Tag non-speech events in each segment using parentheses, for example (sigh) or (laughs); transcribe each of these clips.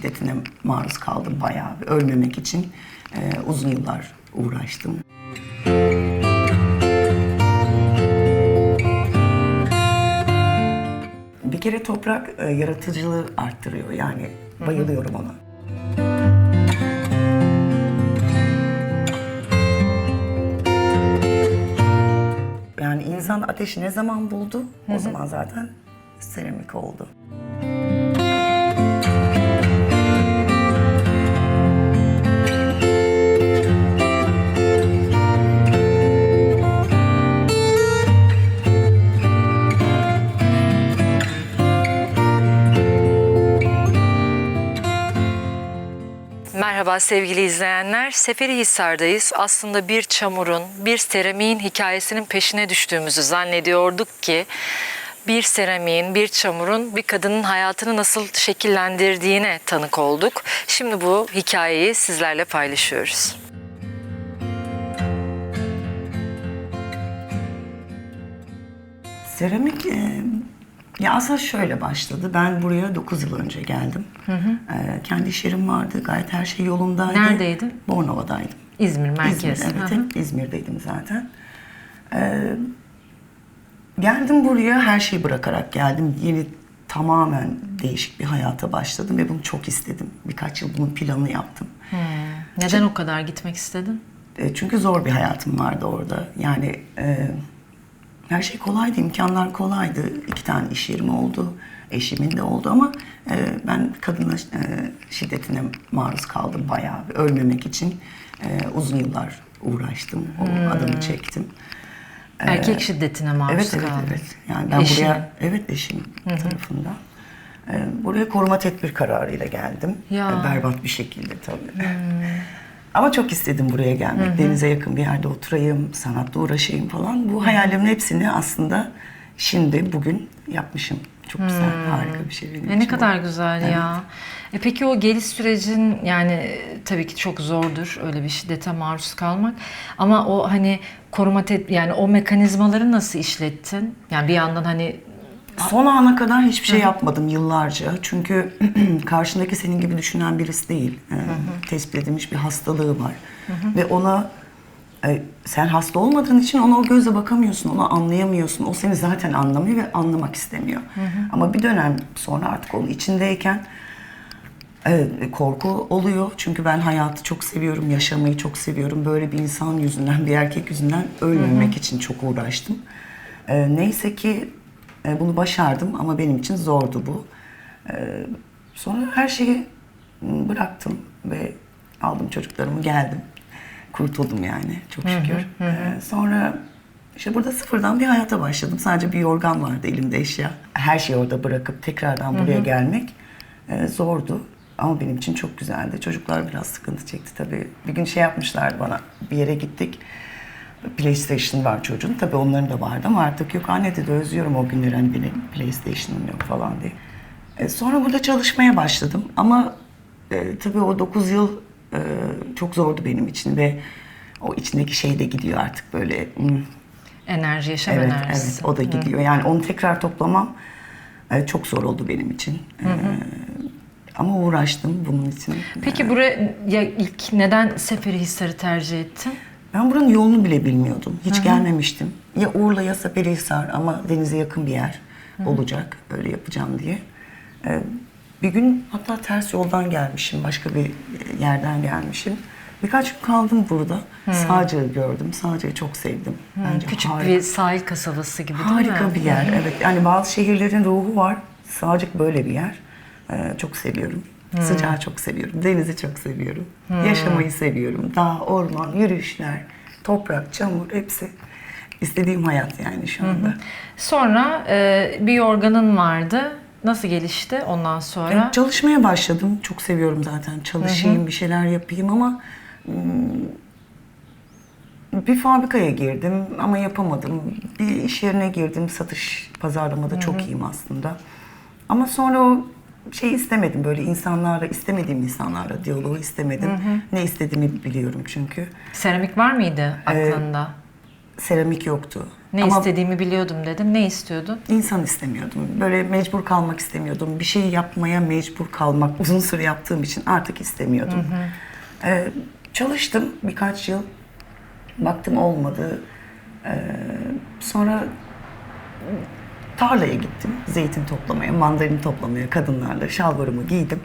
şiddetine maruz kaldım bayağı. Ölmemek için e, uzun yıllar uğraştım. Bir kere toprak e, yaratıcılığı arttırıyor. Yani bayılıyorum ona. Yani insan ateşi ne zaman buldu? O zaman zaten seramik oldu. Merhaba sevgili izleyenler. Seferihisar'dayız. Aslında bir çamurun, bir seramiğin hikayesinin peşine düştüğümüzü zannediyorduk ki bir seramiğin, bir çamurun bir kadının hayatını nasıl şekillendirdiğine tanık olduk. Şimdi bu hikayeyi sizlerle paylaşıyoruz. Seramik e, ya aslında şöyle başladı. Ben buraya 9 yıl önce geldim. E, kendi iş yerim vardı. Gayet her şey yolundaydı. Neredeydin? Bornova'daydım. İzmir merkez. İzmir, evet. Hı hı. İzmir'deydim zaten. Ee, geldim buraya her şeyi bırakarak geldim. Yeni tamamen değişik bir hayata başladım ve bunu çok istedim. Birkaç yıl bunun planını yaptım. Neden o kadar gitmek istedin? E, çünkü zor bir hayatım vardı orada. Yani e, her şey kolaydı, imkanlar kolaydı. İki tane iş yerim oldu, eşimin de oldu ama e, ben kadına e, şiddetine maruz kaldım bayağı. Ölmemek için e, uzun yıllar uğraştım, o adımı çektim. Erkek şiddetine maruz Evet, evet, kaldın. evet. Yani ben Eşinin. buraya, evet eşim tarafından. E, buraya koruma tedbir kararıyla geldim. Ya. E, berbat bir şekilde tabii. Ama çok istedim buraya gelmek. Denize yakın bir yerde oturayım, sanatla uğraşayım falan. Bu hayallerimin hepsini aslında şimdi, bugün yapmışım. Çok güzel, harika bir şey benim E için ne bu. kadar güzel ya. E peki o geliş sürecin yani e, tabii ki çok zordur öyle bir şiddete maruz kalmak. Ama o hani koruma ted yani o mekanizmaları nasıl işlettin? Yani bir yandan hani Son ana kadar hiçbir şey yapmadım yıllarca. Çünkü (clears throat) karşındaki senin gibi düşünen birisi değil. Ee, tespit edilmiş bir hastalığı var. Ve ona e, sen hasta olmadığın için ona o gözle bakamıyorsun, onu anlayamıyorsun. O seni zaten anlamıyor ve anlamak istemiyor. Ama bir dönem sonra artık onun içindeyken e, korku oluyor. Çünkü ben hayatı çok seviyorum, yaşamayı çok seviyorum. Böyle bir insan yüzünden, bir erkek yüzünden ölmemek için çok uğraştım. E, neyse ki e, bunu başardım ama benim için zordu bu. E, sonra her şeyi m, bıraktım ve aldım çocuklarımı geldim. Kurtuldum yani çok şükür. E, sonra işte burada sıfırdan bir hayata başladım. Sadece bir yorgan vardı elimde eşya. Her şeyi orada bırakıp tekrardan buraya gelmek e, zordu. Ama benim için çok güzeldi. Çocuklar biraz sıkıntı çekti tabii. Bir gün şey yapmışlardı bana. Bir yere gittik. PlayStation var çocuğun. Tabii onların da vardı ama artık yok. Anne dedi özlüyorum o günleri hani benim PlayStation'ım yok falan diye. E, sonra burada çalışmaya başladım. Ama e, tabii o 9 yıl e, çok zordu benim için ve o içindeki şey de gidiyor artık böyle. hmm, enerji, yaşam Evet, enerjisi. evet o da gidiyor. Yani onu tekrar toplamam e, çok zor oldu benim için. E, ama uğraştım bunun için. Peki buraya ya ilk neden Seferihisar'ı tercih ettin? Ben buranın yolunu bile bilmiyordum. Hiç gelmemiştim. Ya Urla ya Seferihisar ama denize yakın bir yer olacak. Öyle yapacağım diye. E, bir gün hatta ters yoldan gelmişim. Başka bir yerden gelmişim. Birkaç gün kaldım burada. Sağcığı gördüm. Sağcığı çok sevdim. Bence Küçük harika. bir sahil kasabası gibi değil mi? Harika bir yer. Evet. Yani bazı şehirlerin ruhu var. Sağcık böyle bir yer. Ee, çok seviyorum. Sıcağı çok seviyorum. Denizi çok seviyorum. Yaşamayı seviyorum. Dağ, orman, yürüyüşler, toprak, çamur hepsi. istediğim hayat yani şu anda. Sonra e, bir yorganın vardı. Nasıl gelişti ondan sonra? Yani çalışmaya başladım. Çok seviyorum zaten. Çalışayım, bir şeyler yapayım ama hmm, bir fabrikaya girdim ama yapamadım. Bir iş yerine girdim. Satış, pazarlamada çok iyiyim aslında. Ama sonra o şey istemedim. Böyle insanlarla, istemediğim insanlarla diyaloğu istemedim. Ne istediğimi biliyorum çünkü. Seramik var mıydı Ee, aklında? seramik yoktu. Ne Ama istediğimi biliyordum dedim. Ne istiyordun? insan istemiyordum. Böyle mecbur kalmak istemiyordum. Bir şey yapmaya mecbur kalmak (laughs) uzun süre yaptığım için artık istemiyordum. Ee, çalıştım birkaç yıl. Baktım olmadı. Ee, sonra tarlaya gittim. Zeytin toplamaya, mandalin toplamaya kadınlarla şalvarımı giydim.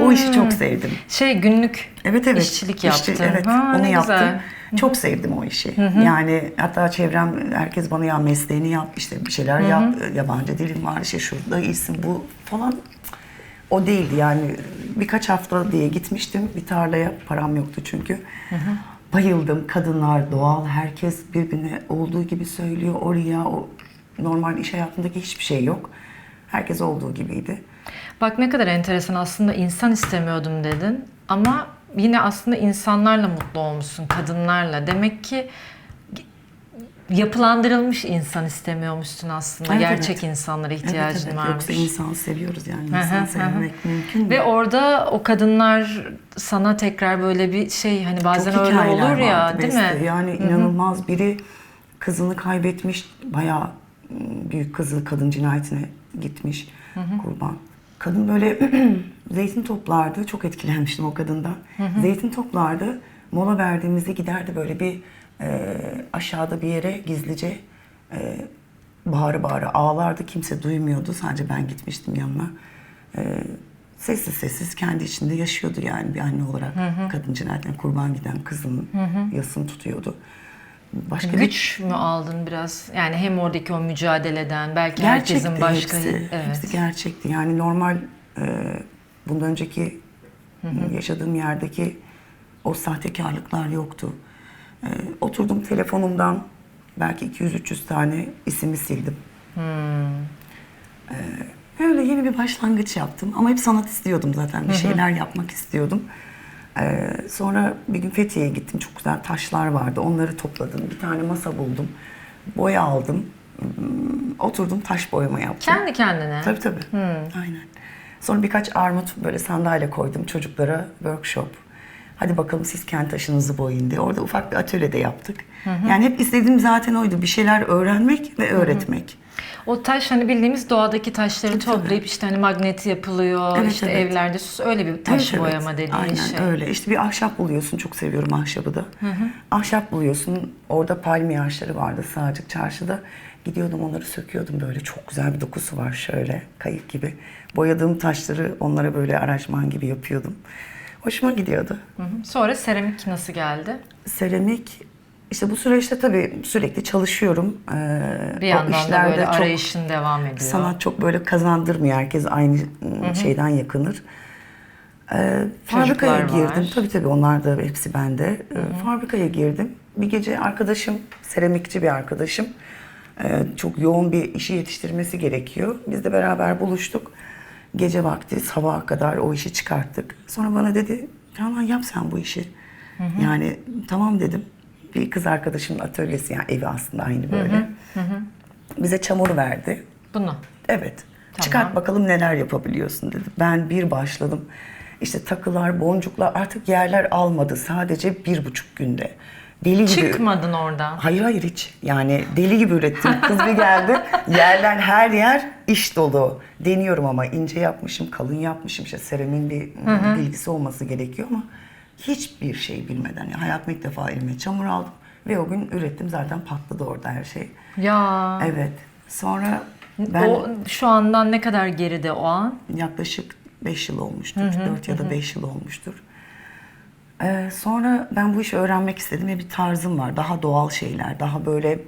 O işi çok sevdim. Şey günlük Evet evet. işçilik İşçi- yaptın. evet Ha, onu yaptım. güzel. Çok sevdim o işi. Yani hatta çevrem herkes bana ya mesleğini yap işte bir şeyler yap yabancı dilin var işte şurada iyisin bu falan. O değildi yani birkaç hafta diye gitmiştim bir tarlaya param yoktu çünkü. Bayıldım kadınlar doğal herkes birbirine olduğu gibi söylüyor oraya o normal iş hayatındaki hiçbir şey yok. Herkes olduğu gibiydi. Bak ne kadar enteresan aslında insan istemiyordum dedin ama yine aslında insanlarla mutlu olmuşsun, kadınlarla. Demek ki yapılandırılmış insan istemiyormuşsun aslında. Evet, Gerçek evet. insanlara Evet, ihtiyacın evet. varmış. Yoksa insan seviyoruz yani. İnsan sevmek mümkün mü? Ve orada o kadınlar sana tekrar böyle bir şey hani bazen Çok öyle olur ya vardı değil Beste. mi? Yani inanılmaz biri kızını kaybetmiş bayağı büyük kızı kadın cinayetine gitmiş kurban. Kadın böyle (clears throat) zeytin toplardı. Çok etkilenmiştim o kadından. Zeytin toplardı. Mola verdiğimizde giderdi böyle bir e, aşağıda bir yere gizlice e, bağırı bağırı ağlardı. Kimse duymuyordu. Sadece ben gitmiştim yanına. E, sessiz sessiz kendi içinde yaşıyordu yani bir anne olarak. Kadın cinayetine kurban giden kızının yasını tutuyordu. Başka bir Güç mü aldın biraz? Yani hem oradaki o mücadeleden belki Gerçekti herkesin başka hepsi. evet. Hepsi gerçekti. Yani normal e, bundan önceki yaşadığım yerdeki o sahtekarlıklar yoktu. E, oturdum telefonumdan belki 200-300 tane ismi sildim. E, öyle yeni bir başlangıç yaptım. Ama hep sanat istiyordum zaten. Bir şeyler yapmak istiyordum. E, sonra bir gün Fethiye'ye gittim. Çok güzel taşlar vardı. Onları topladım. Bir tane masa buldum. Boya aldım. Hmm, Oturdum taş boyama yaptım. Kendi kendine. Tabii tabii. Aynen. Sonra birkaç armut böyle sandalye koydum çocuklara workshop. Hadi bakalım siz kendi taşınızı boyayın diye. Orada ufak bir atölyede yaptık. Yani hep istediğim zaten oydu. Bir şeyler öğrenmek ve öğretmek. O taş hani bildiğimiz doğadaki taşları Tabii, toplayıp işte hani magneti yapılıyor, Evet, işte evet. evlerde süs öyle bir taş Evet, evet. boyama dediğin Aynen şey. öyle. İşte bir ahşap buluyorsun. Çok seviyorum ahşabı da. Ahşap buluyorsun. Orada palmiye ağaçları vardı Sağcık Çarşı'da. Gidiyordum onları söküyordum böyle. Çok güzel bir dokusu var şöyle kayık gibi. Boyadığım taşları onlara böyle aranjman gibi yapıyordum. Hoşuma gidiyordu. Hı hı. Sonra seramik nasıl geldi? Seramik işte bu süreçte tabii sürekli çalışıyorum. Ee, Bir o yandan da böyle çok- arayışın devam ediyor. Sanat çok böyle kazandırmıyor. Herkes aynı ıı, şeyden yakınır. Ee, fabrikaya Çocuklar var. girdim. Tabii tabii onlar da hepsi bende. Ee, fabrikaya girdim. Bir gece arkadaşım, seramikçi bir arkadaşım. ee, çok yoğun bir işi yetiştirmesi gerekiyor. Biz de beraber buluştuk. Gece vakti sabaha kadar o işi çıkarttık. Sonra bana dedi, Canan yap sen bu işi. Yani tamam dedim. Bir kız arkadaşımın atölyesi yani evi aslında aynı böyle. Bize çamur verdi. Bunu. Evet. Çıkart bakalım neler yapabiliyorsun dedi. Ben bir başladım. İşte takılar, boncuklar artık yerler almadı. Sadece bir buçuk günde. Deli gibi. Çıkmadın oradan. Hayır hayır hiç. Yani deli gibi ürettim. Kız bir geldi. (laughs) Yerler her yer iş dolu. Deniyorum ama ince yapmışım, kalın yapmışım. İşte seramin bir bilgisi olması gerekiyor ama hiçbir şey bilmeden. Yani hayatımda ilk defa elime çamur aldım. Ve o gün ürettim zaten patladı orada her şey. Ya. Evet. Sonra ben O şu andan ne kadar geride o an? yaklaşık 5 yıl olmuştur. 4 ya da 5 yıl olmuştur. Ee, sonra ben bu işi öğrenmek istedim ve bir tarzım var. Daha doğal şeyler, daha böyle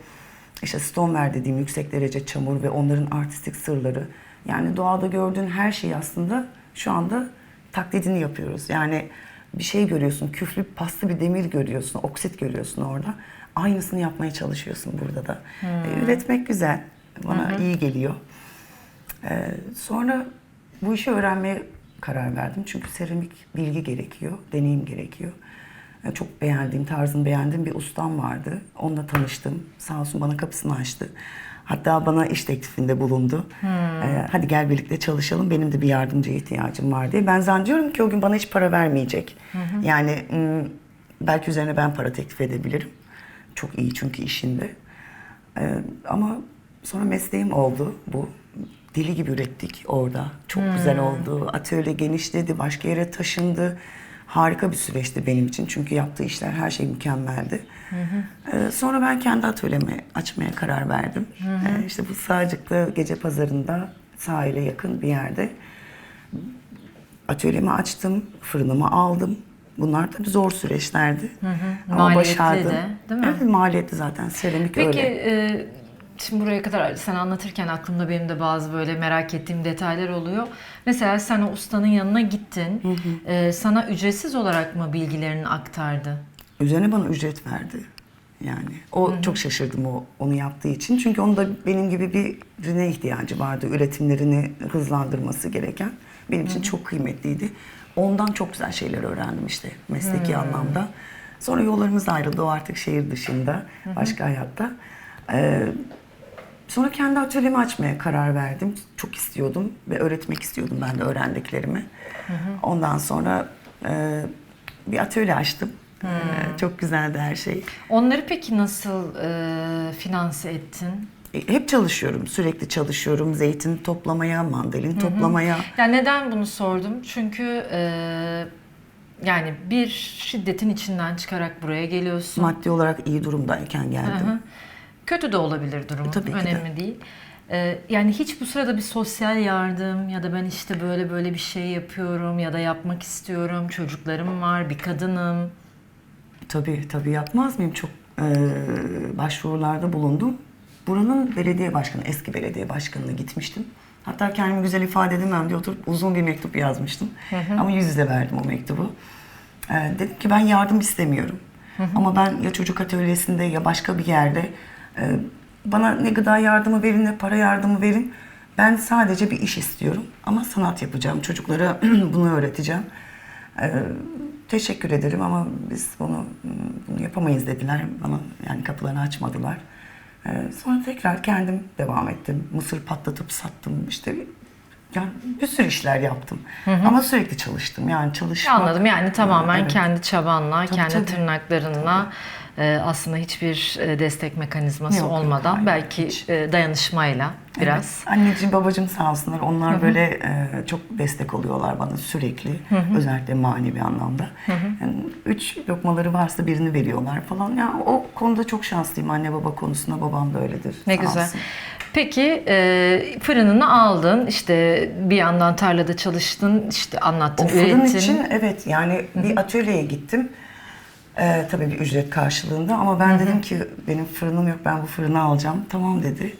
işte stonewear dediğim yüksek derece çamur ve onların artistik sırları. Yani doğada gördüğün her şeyi aslında şu anda taklidini yapıyoruz. Yani bir şey görüyorsun, küflü paslı bir demir görüyorsun, oksit görüyorsun orada. Aynısını yapmaya çalışıyorsun burada da. Ee, üretmek güzel, bana iyi geliyor. Ee, sonra bu işi öğrenmeye karar verdim. Çünkü seramik bilgi gerekiyor, deneyim gerekiyor. Ee, çok beğendiğim, tarzını beğendiğim bir ustam vardı. Onunla tanıştım. Sağ olsun bana kapısını açtı. Hatta bana iş teklifinde bulundu. Ee, hadi gel birlikte çalışalım. Benim de bir yardımcıya ihtiyacım var diye. Ben zannediyorum ki o gün bana hiç para vermeyecek. Yani hmm, belki üzerine ben para teklif edebilirim. Çok iyi çünkü işinde. Ee, ama sonra mesleğim oldu bu. Deli gibi ürettik orada. Çok güzel oldu. Atölye genişledi, başka yere taşındı. Harika bir süreçti benim için. Çünkü yaptığı işler her şey mükemmeldi. Ee, sonra ben kendi atölyemi açmaya karar verdim. Ee, işte bu Sağcık'ta gece pazarında sahile yakın bir yerde atölyemi açtım, fırınımı aldım. Bunlar tabii zor süreçlerdi. Ama Maliyetli başardım. de, değil mi? Evet maliyetli zaten. Seramik Peki öyle. e, şimdi buraya kadar sen anlatırken aklımda benim de bazı böyle merak ettiğim detaylar oluyor. Mesela sen o ustanın yanına gittin. E, sana ücretsiz olarak mı bilgilerini aktardı? Üzerine bana ücret verdi. Yani o çok şaşırdım o onu yaptığı için. Çünkü onun da benim gibi birine ihtiyacı vardı. Üretimlerini hızlandırması gereken. Benim için çok kıymetliydi. Ondan çok güzel şeyler öğrendim işte mesleki anlamda. Sonra yollarımız ayrıldı. O artık şehir dışında, başka hayatta. Ee, Sonra kendi atölyemi açmaya karar verdim. Çok istiyordum ve öğretmek istiyordum ben de öğrendiklerimi. Ondan sonra e, bir atölye açtım. E, çok güzeldi her şey. Onları peki nasıl e, finanse ettin? E, hep çalışıyorum, sürekli çalışıyorum. Zeytin toplamaya, mandalin toplamaya. Ya neden bunu sordum? Çünkü e, yani bir şiddetin içinden çıkarak buraya geliyorsun. Maddi olarak iyi durumdayken geldim. Hı hı. Kötü de olabilir durumu. Tabii ki de. Önemli değil. Ee, yani hiç bu sırada bir sosyal yardım ya da ben işte böyle böyle bir şey yapıyorum ya da yapmak istiyorum. Çocuklarım var, bir kadınım. Tabii tabii yapmaz mıyım? Çok e, başvurularda bulundum. Buranın belediye başkanı, eski belediye başkanına gitmiştim. Hatta kendimi güzel ifade edemem diye oturup uzun bir mektup yazmıştım. Ama yüz yüze verdim o mektubu. E, dedim ki ben yardım istemiyorum. Ama ben ya çocuk atölyesinde ya başka bir yerde e, bana ne gıda yardımı verin ne para yardımı verin. Ben sadece bir iş istiyorum ama sanat yapacağım. Çocuklara (clears throat) bunu öğreteceğim. Ee, teşekkür ederim ama biz bunu bunu yapamayız dediler. Bana yani kapılarını açmadılar. Ee, sonra tekrar kendim devam ettim. Mısır patlatıp sattım işte. Yani bir sürü işler yaptım. Ama sürekli çalıştım. Yani çalışmak. Anladım yani tamamen Evet. kendi çabanla, Tabii, kendi tabii. tırnaklarınla e, aslında hiçbir e, destek mekanizması Yok, yok, olmadan hayır, belki hiç. e, dayanışmayla biraz. Evet. Anneciğim babacığım sağ olsunlar. Onlar böyle e, çok destek oluyorlar bana sürekli. Özellikle manevi anlamda. Yani üç lokmaları varsa birini veriyorlar falan. Ya o konuda çok şanslıyım anne baba konusunda. Babam da öyledir. Ne sağ güzel. olsun. Peki e, fırınını aldın, işte bir yandan tarlada çalıştın, işte anlattın, O fırın ürettin. için evet yani bir atölyeye gittim. Ee, tabii bir ücret karşılığında ama ben dedim ki benim fırınım yok ben bu fırını alacağım. Tamam dedi.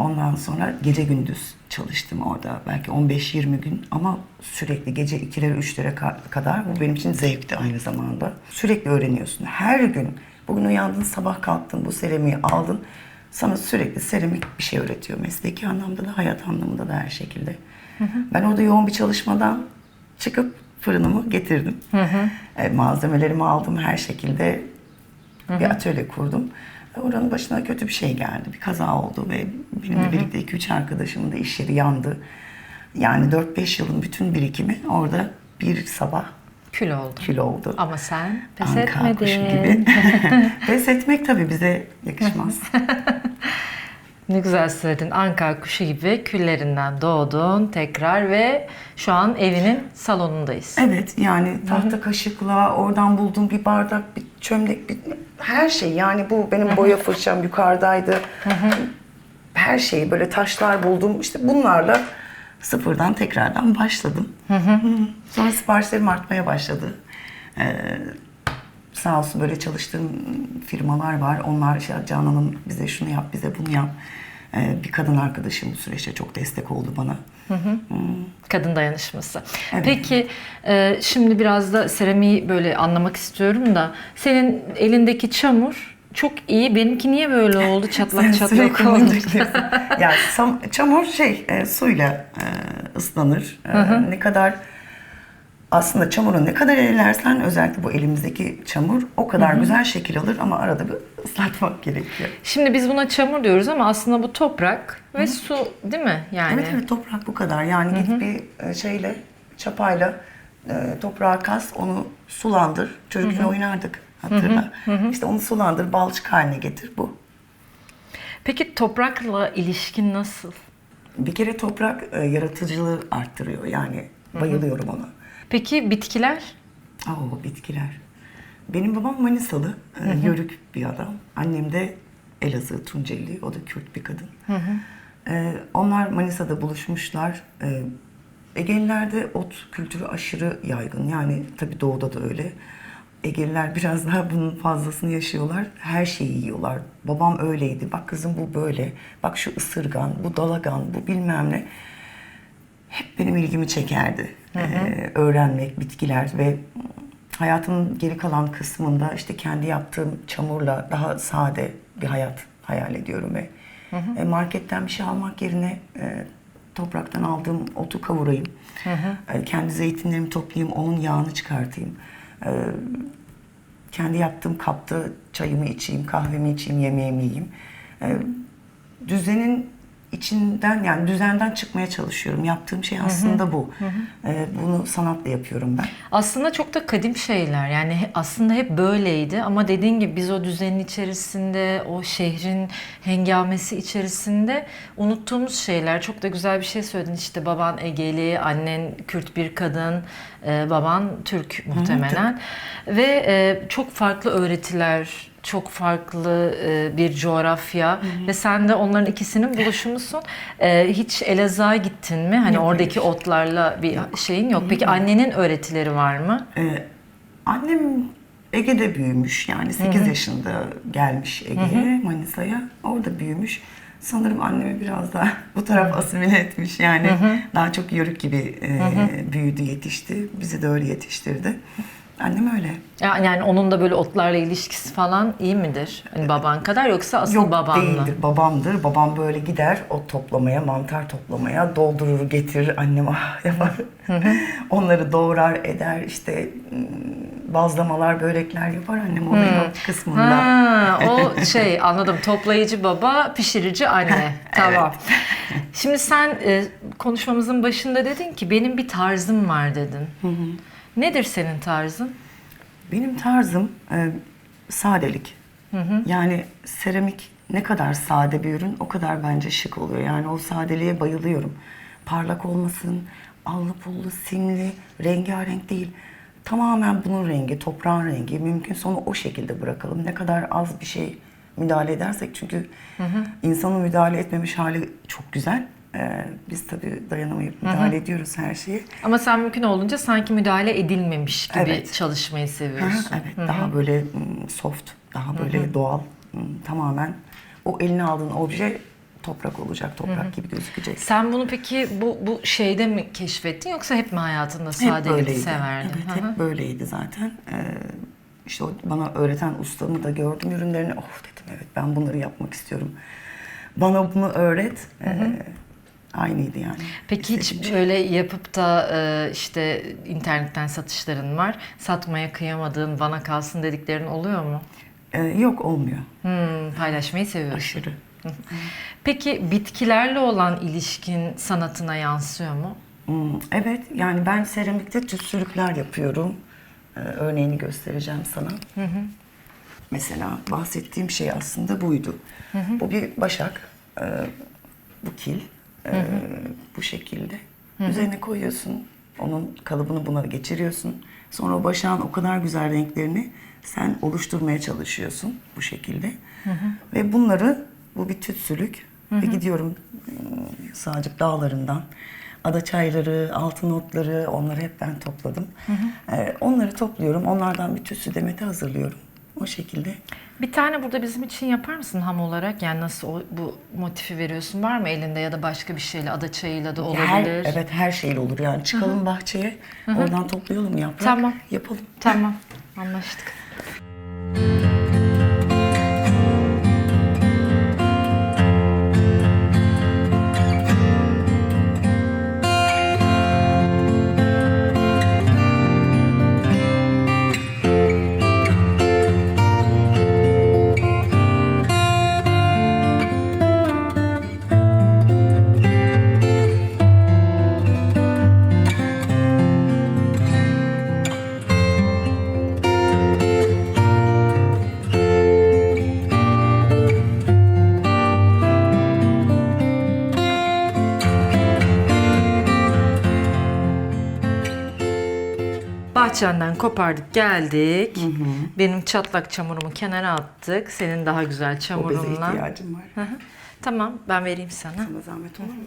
Ondan sonra gece gündüz çalıştım orada belki 15-20 gün ama sürekli gece 2'lere 3'lere ka- kadar bu benim için zevkti aynı zamanda. Sürekli öğreniyorsun. Her gün bugün uyandın sabah kalktın bu seramiği aldın. Sana sürekli seramik bir şey öğretiyor. Mesleki anlamda da hayat anlamında da her şekilde. Ben orada yoğun bir çalışmadan çıkıp fırınımı getirdim. E, malzemelerimi aldım her şekilde bir atölye kurdum. E, Oranın başına kötü bir şey geldi. Bir kaza oldu ve benimle birlikte 2-3 arkadaşımın da iş yeri yandı. Yani 4-5 yılın bütün birikimi orada bir sabah Kül oldu. kül oldu. Ama sen pes Anka etmedin. gibi. (laughs) Pes etmek tabii bize yakışmaz. (laughs) Ne güzel söyledin. Anka kuşu gibi küllerinden doğdun tekrar ve şu an evinin salonundayız. Evet yani tahta kaşıkla oradan bulduğum bir bardak, bir çömlek, bir, her şey yani bu benim boya fırçam yukarıdaydı. Her şeyi böyle taşlar buldum işte bunlarla sıfırdan tekrardan başladım. Sonra siparişlerim artmaya başladı. Ee, sağ olsun böyle çalıştığım firmalar var. Onlar işte Canan Hanım bize şunu yap, bize bunu yap. Ee, bir kadın arkadaşım bu süreçte çok destek oldu bana. Kadın dayanışması. Evet. Peki e, şimdi biraz da seramiği böyle anlamak istiyorum da senin elindeki çamur çok iyi. Benimki niye böyle oldu? (laughs) Çatlak çatlak oldu. yani sam- çamur şey e, suyla e, ıslanır. E, ne kadar aslında çamuru ne kadar ellersen özellikle bu elimizdeki çamur o kadar güzel şekil alır ama arada bir ıslatmak gerekiyor. Şimdi biz buna çamur diyoruz ama aslında bu toprak ve su değil mi? Yani Evet evet toprak bu kadar. Yani git bir e, şeyle çapayla e, toprağa kas onu sulandır. Çocukken oynardık hatırla. İşte onu sulandır balçık haline getir bu. Peki toprakla ilişkin nasıl? Bir kere toprak e, yaratıcılığı arttırıyor. Yani bayılıyorum ona. Peki bitkiler? Oo, bitkiler. Benim babam Manisalı, e, yörük bir adam. Annem de Elazığ, Tunceli, o da Kürt bir kadın. E, onlar Manisa'da buluşmuşlar. E, Egelilerde ot kültürü aşırı yaygın. Yani tabii doğuda da öyle. Egeliler (laughs) biraz daha bunun fazlasını yaşıyorlar. Her şeyi yiyorlar. Babam öyleydi. Bak kızım bu böyle. Bak şu ısırgan, bu dalagan, bu bilmem ne hep benim ilgimi çekerdi. Ee, öğrenmek, bitkiler ve hayatımın geri kalan kısmında işte kendi yaptığım çamurla daha sade bir hayat hayal ediyorum ve e, marketten bir şey almak yerine e, topraktan aldığım otu kavurayım. E, kendi zeytinlerimi toplayayım, onun yağını çıkartayım. E, kendi yaptığım kapta çayımı içeyim, kahvemi içeyim, yemeğimi yiyeyim. E, düzenin içinden yani düzenden çıkmaya çalışıyorum. Yaptığım şey aslında bu. Ee, bunu sanatla yapıyorum ben. Aslında çok da kadim şeyler. Yani aslında hep böyleydi ama dediğin gibi biz o düzenin içerisinde, o şehrin hengamesi içerisinde unuttuğumuz şeyler. Çok da güzel bir şey söyledin. İşte baban Egeli, annen Kürt bir kadın, e, baban Türk muhtemelen. Ve e, çok farklı öğretiler, çok farklı e, bir coğrafya ve sen de onların ikisinin buluşumusun. E, hiç Elazığ'a gittin mi? Hani Yok, oradaki hayır. otlarla bir şeyin yok. Peki annenin öğretileri var mı? Ee, annem Ege'de büyümüş. Yani 8 yaşında gelmiş Ege'ye, Manisa'ya. Orada büyümüş. Sanırım annemi biraz daha (laughs) bu taraf asimile etmiş. Yani daha çok yörük gibi e, büyüdü, yetişti. Bizi de öyle yetiştirdi. Annem öyle. Ya- Yani onun da böyle otlarla ilişkisi falan iyi midir? Hani baban kadar yoksa asıl Yok baban mı? değildir, babamdır. Babam böyle gider ot toplamaya, mantar toplamaya, doldurur, getirir, annem ah yapar. (laughs) Onları doğrar, eder, işte ım, bazlamalar, börekler yapar annem o benim kısmında. Ha, o şey (laughs) anladım. Toplayıcı baba, pişirici anne. (laughs) tamam. Şimdi sen e, konuşmamızın başında dedin ki benim bir tarzım var dedin. Nedir senin tarzın? Benim tarzım e, sadelik. Yani seramik ne kadar sade bir ürün o kadar bence şık oluyor. Yani o sadeliğe bayılıyorum. Parlak olmasın, allı pullu, simli, rengarenk değil. Tamamen bunun rengi, toprağın rengi. Mümkünse onu o şekilde bırakalım. Ne kadar az bir şey müdahale edersek çünkü insanın müdahale etmemiş hali çok güzel. Ee, biz tabii dayanamayıp müdahale ediyoruz her şeye. Ama sen mümkün olunca sanki müdahale edilmemiş gibi Evet. çalışmayı seviyorsun. Evet, daha böyle mm, soft, daha böyle doğal, mm, tamamen o eline aldığın obje toprak olacak, toprak gibi gözükecek. Sen bunu peki bu bu şeyde mi keşfettin yoksa hep mi hayatında sadeliği severdin? Evet, Hı hı. hep böyleydi zaten. Ee, işte o bana öğreten ustamı da gördüm ürünlerini. Oh dedim evet ben bunları yapmak istiyorum. Bana bunu öğret. Ee, aynıydı yani. Peki hiç şey. böyle yapıp da e, işte internetten satışların var. Satmaya kıyamadığın, bana kalsın dediklerin oluyor mu? Ee, yok olmuyor. Hmm, paylaşmayı seviyorsun. Aşırı. Peki bitkilerle olan ilişkin sanatına yansıyor mu? Hmm, Evet, yani ben seramikte tütsülükler yapıyorum. Ee, örneğini göstereceğim sana. Mesela bahsettiğim şey aslında buydu. Bu bir başak, e, bu kil, e, bu şekilde. Üzerine koyuyorsun, onun kalıbını buna geçiriyorsun. Sonra o başağın o kadar güzel renklerini sen oluşturmaya çalışıyorsun bu şekilde. Ve bunları, bu bir tütsülük. Ve gidiyorum ım, Sağcık dağlarından ada çayları, altın otları onları hep ben topladım. Ee, onları topluyorum. Onlardan bir tütsü demeti hazırlıyorum. O şekilde. Bir tane burada bizim için yapar mısın ham olarak? Yani nasıl o, bu motifi veriyorsun? Var mı elinde ya da başka bir şeyle, ada çayıyla da olabilir? Her, evet her şeyle olur yani. Çıkalım bahçeye, oradan toplayalım yaprak, Tamam. yapalım. Tamam, anlaştık. Bahçenden kopardık geldik. Benim çatlak çamurumu kenara attık. Senin daha güzel O beze çamurunla. ihtiyacım var. Hı hı. Tamam ben vereyim sana. Sana zahmet olur mu?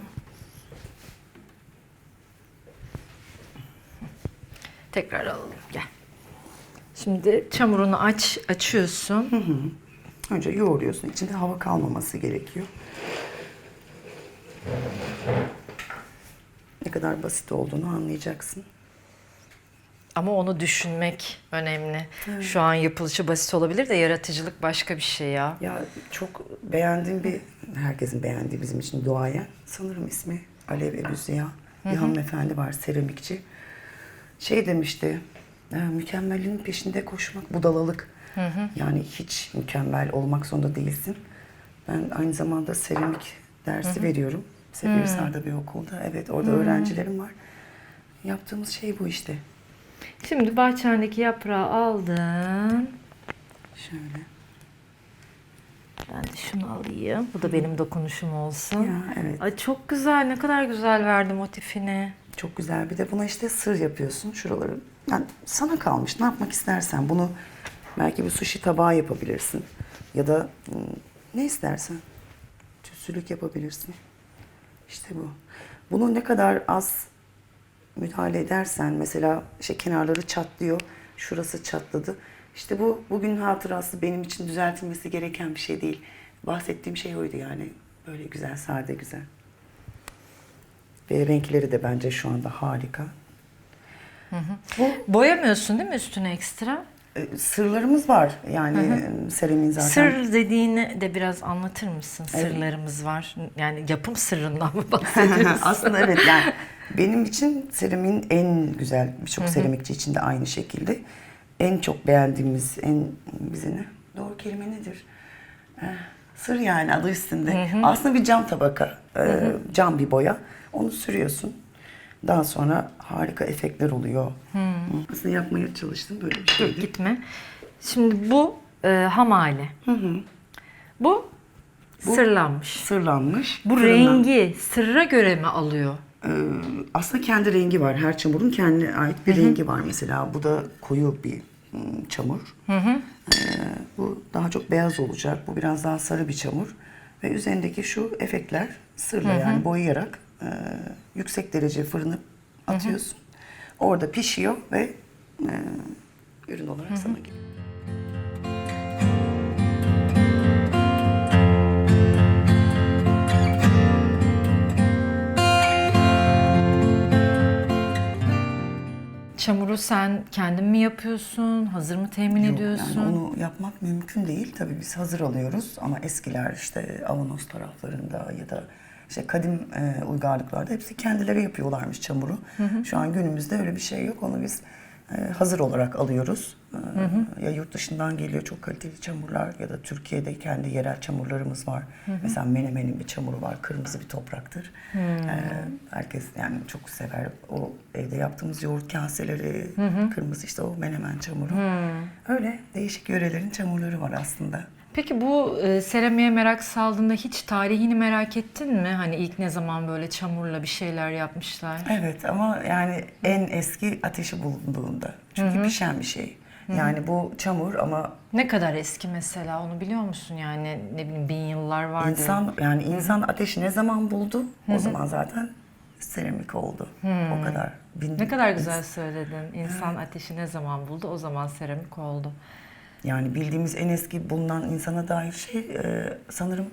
Tekrar alalım gel. Şimdi çamurunu aç açıyorsun. Önce yoğuruyorsun. İçinde hava kalmaması gerekiyor. Ne kadar basit olduğunu anlayacaksın. Ama onu düşünmek önemli. Şu an yapılışı basit olabilir de yaratıcılık başka bir şey ya. Ya çok beğendiğim bir, herkesin beğendiği bizim için duayen. Sanırım ismi Alev Ebu Ziya. Bir hanımefendi var, seramikçi. Şey demişti, "E, mükemmelliğin peşinde koşmak budalalık. Yani hiç mükemmel olmak zorunda değilsin. Ben aynı zamanda seramik dersi veriyorum. Seferihisar'da bir okulda. Evet, orada öğrencilerim var. Yaptığımız şey bu işte. Şimdi bahçendeki yaprağı aldın. Şöyle. Ben de şunu alayım. Bu da benim dokunuşum olsun. Ya, evet. Ay çok güzel. Ne kadar güzel verdi motifini. Çok güzel. Bir de buna işte sır yapıyorsun şuraları. Yani sana kalmış. Ne yapmak istersen. Bunu belki bir sushi tabağı yapabilirsin. Ya da hmm, ne istersen. Tütsülük yapabilirsin. İşte bu. Bunu ne kadar az müdahale edersen mesela işte kenarları çatlıyor. Şurası çatladı. İşte bu bugün hatırası benim için düzeltilmesi gereken bir şey değil. Bahsettiğim şey oydu yani. Böyle güzel, sade güzel. Ve renkleri de bence şu anda harika. Bu Boyamıyorsun değil mi üstüne ekstra? E, sırlarımız var. Yani e, seramiğin zaten. Sır dediğini de biraz anlatır mısın? Sırlarımız var. Yani yapım sırrından mı (laughs) bahsediyorsun? Aslında evet yani (laughs) benim için seramiğin en güzel birçok seramikçi için de aynı şekilde en çok beğendiğimiz en bize ne? Doğru kelime nedir? Eh, Sır yani adı üstünde. Aslında bir cam tabaka, e, cam bir boya. Onu sürüyorsun. Daha sonra harika efektler oluyor. Aslında yapmaya çalıştım böyle bir Dur şeydi. gitme. Şimdi bu e, ham hali. Bu, sırlanmış. Sırlanmış. Bu fırından. rengi sırra göre mi alıyor? Ee, aslında kendi rengi var. Her çamurun kendine ait bir rengi var mesela. Bu da koyu bir ım, çamur. Ee, bu daha çok beyaz olacak. Bu biraz daha sarı bir çamur. Ve üzerindeki şu efektler sırla yani boyayarak e, yüksek derece fırını atıyorsun. Orada pişiyor ve e, ürün olarak sana geliyor. Çamuru sen kendin mi yapıyorsun? Hazır mı temin Yok, ediyorsun? Yani onu yapmak mümkün değil. Tabii biz hazır alıyoruz ama eskiler işte Avanos taraflarında ya da işte kadim e, uygarlıklarda hepsi kendileri yapıyorlarmış çamuru. Şu an günümüzde öyle bir şey yok. Onu biz hazır olarak alıyoruz. E, Ya yurt dışından geliyor çok kaliteli çamurlar ya da Türkiye'de kendi yerel çamurlarımız var. Mesela Menemen'in bir çamuru var. Kırmızı bir topraktır. E, herkes yani çok sever. O evde yaptığımız yoğurt kaseleri, kırmızı işte o Menemen çamuru. Öyle değişik yörelerin çamurları var aslında. Peki bu e, seramiğe merak saldığında hiç tarihini merak ettin mi? Hani ilk ne zaman böyle çamurla bir şeyler yapmışlar? Evet ama yani en eski ateşi bulunduğunda. Çünkü pişen bir şey. Yani bu çamur ama Ne kadar eski mesela onu biliyor musun? Yani ne bileyim bin yıllar vardı. insan yani insan ateşi ne zaman buldu? O zaman zaten seramik oldu. O kadar. Bin, Ne kadar güzel söyledin. İnsan ateşi ne zaman buldu? O zaman seramik oldu. Yani bildiğimiz en eski bulunan insana dair şey e, sanırım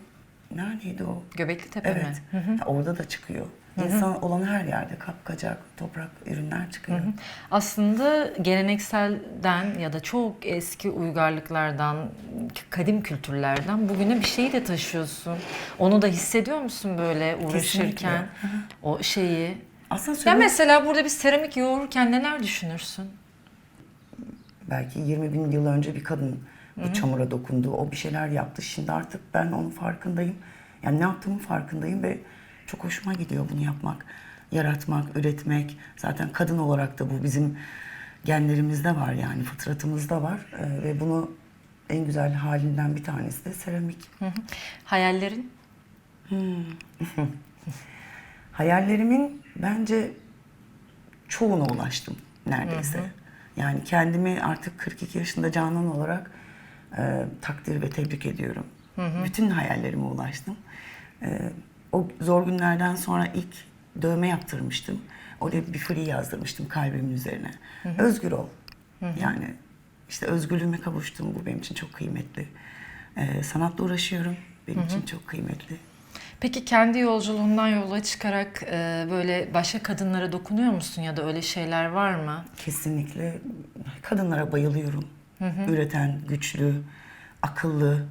neredeydi o? Göbekli Tepe Evet. mi? Ha, Orada da çıkıyor. İnsan olan her yerde kapkacak, toprak ürünler çıkıyor. Aslında gelenekselden ya da çok eski uygarlıklardan, kadim kültürlerden bugüne bir şeyi de taşıyorsun. Onu da hissediyor musun böyle uğraşırken? O şeyi. Aslında Ya söyle- mesela burada bir seramik yoğururken neler düşünürsün? Belki 20 bin yıl önce bir kadın bu çamura dokundu. O bir şeyler yaptı. Şimdi artık ben onun farkındayım. Yani ne yaptığımın farkındayım ve çok hoşuma gidiyor bunu yapmak. Yaratmak, üretmek. Zaten kadın olarak da bu bizim genlerimizde var yani fıtratımızda var. Ee, ve bunu en güzel halinden bir tanesi de seramik. Hı hı. Hayallerin? (laughs) Hayallerimin bence çoğuna ulaştım neredeyse. Yani kendimi artık 42 yaşında Canan olarak e, takdir ve tebrik ediyorum. Bütün hayallerime ulaştım. E, o zor günlerden sonra ilk dövme yaptırmıştım. Oraya bir free yazdırmıştım kalbimin üzerine. Özgür ol. Yani işte özgürlüğüme kavuştum. Bu benim için çok kıymetli. E, sanatla uğraşıyorum. Benim için çok kıymetli. Peki kendi yolculuğundan yola çıkarak e, böyle başka kadınlara dokunuyor musun ya da öyle şeyler var mı? Kesinlikle kadınlara bayılıyorum. Üreten, güçlü, akıllı,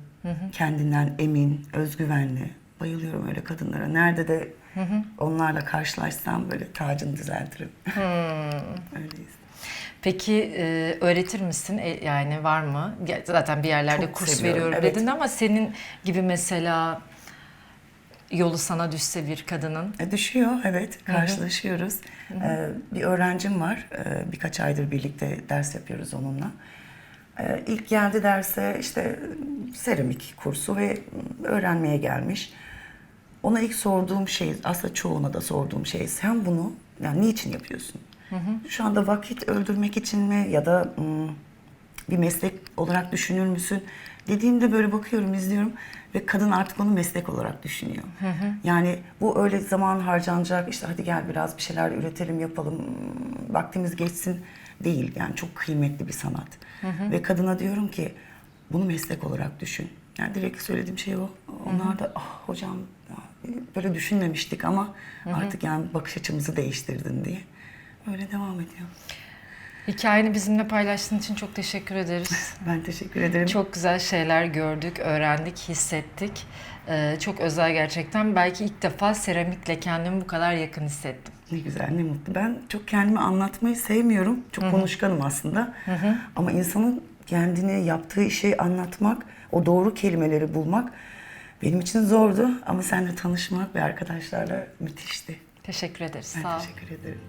kendinden emin, özgüvenli. Bayılıyorum öyle kadınlara. Nerede de onlarla karşılaşsam böyle tacını düzeltirim. (laughs) Öyleyiz. Peki e, öğretir misin? E, yani var mı? Zaten bir yerlerde Çok kurs seviyorum, veriyorum evet. dedin ama senin gibi mesela yolu sana düşse bir kadının E, düşüyor, evet. Karşılaşıyoruz. E, bir öğrencim var. E, birkaç aydır birlikte ders yapıyoruz onunla. E, ilk geldi derse işte seramik kursu ve öğrenmeye gelmiş. Ona ilk sorduğum şey, aslında çoğuna da sorduğum şey, sen bunu yani niçin yapıyorsun? Şu anda vakit öldürmek için mi ya da bir meslek olarak düşünür müsün? Dediğimde böyle bakıyorum, izliyorum ve kadın artık onu meslek olarak düşünüyor. Yani bu öyle zaman harcanacak, işte hadi gel biraz bir şeyler üretelim, yapalım, vaktimiz geçsin değil. Yani çok kıymetli bir sanat. Ve kadına diyorum ki bunu meslek olarak düşün. Yani direkt söylediğim şey o. Onlar da ah hocam böyle düşünmemiştik ama artık yani bakış açımızı değiştirdin diye. Öyle devam ediyor. Hikayeni bizimle paylaştığın için çok teşekkür ederiz. (laughs) Ben teşekkür ederim. Çok güzel şeyler gördük, öğrendik, hissettik. Ee, çok özel gerçekten. Belki ilk defa seramikle kendimi bu kadar yakın hissettim. Ne güzel, ne mutlu. Ben çok kendimi anlatmayı sevmiyorum. Çok konuşkanım aslında. Ama insanın kendini yaptığı işi anlatmak, o doğru kelimeleri bulmak benim için zordu. Ama seninle tanışmak ve arkadaşlarla müthişti. Teşekkür ederiz. Ben Sağ ol. teşekkür ederim.